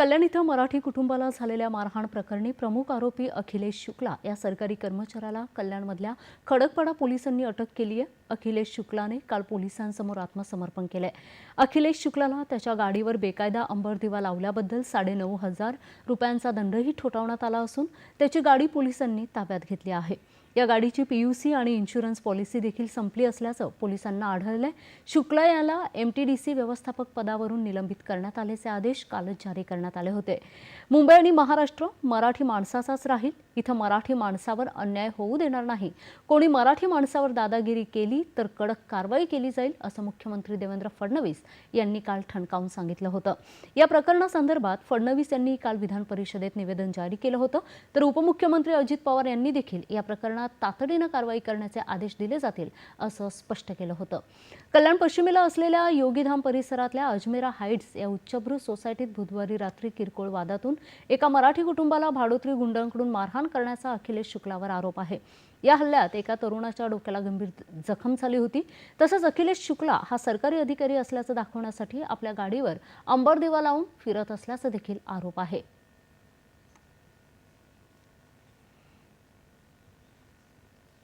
कल्याण इथं मराठी कुटुंबाला झालेल्या मारहाण प्रकरणी प्रमुख आरोपी अखिलेश शुक्ला या सरकारी कर्मचाऱ्याला कल्याणमधल्या खडकपाडा पोलिसांनी अटक केली आहे. अखिलेश शुक्लाने काल पोलिसांसमोर आत्मसमर्पण केलंय. अखिलेश शुक्लाला त्याच्या गाडीवर बेकायदा अंबर दिवा लावल्याबद्दल साडेनऊ हजार रुपयांचा दंडही ठोठावण्यात आला असून त्याची गाडी पोलिसांनी ताब्यात घेतली आहे. या गाडीची पीयूसी आणि इन्शुरन्स पॉलिसी देखील संपली असल्याचं पोलिसांना आढळलंय. शुक्ला याला एमटीडीसी व्यवस्थापक पदावरून निलंबित करण्यात आल्याचे आदेश कालच जारी करण्यात आले होते. मुंबई आणि महाराष्ट्र मराठी माणसाचाच राहील. इथं मराठी माणसावर अन्याय होऊ देणार नाही. कोणी मराठी माणसावर दादागिरी केली तर कडक कारवाई केली जाईल असं मुख्यमंत्री देवेंद्र फडणवीस यांनी काल ठणकावून सांगितलं होतं. या प्रकरणासंदर्भात फडणवीस यांनी काल विधान परिषदेत निवेदन जारी केलं होतं. तर उपमुख्यमंत्री अजित पवार यांनी देखील या प्रकरणात तातडीनं कारवाई करण्याचे आदेश दिले जातील असं स्पष्ट केलं होतं. कल्याण पश्चिमेला असलेल्या योगीधाम परिसरातल्या अजमेरा हाईट्स या उच्चभ्रू सोसायटीत बुधवारी रात्री किरकोळ वादातून एका मराठी कुटुंबाला भाडोत्री गुंडांकडून मारहाण करण्याचा अखिलेश शुक्लावर आरोप आहे. या हल्ल्यात एका तरुणाच्या डोक्याला गंभीर जखम झाली होती. तसंच अखिलेश शुक्ला हा सरकारी अधिकारी असल्याचं दाखवण्यासाठी आपल्या गाडीवर अंबरदेवा लावून फिरत असल्याचा देखील आरोप आहे.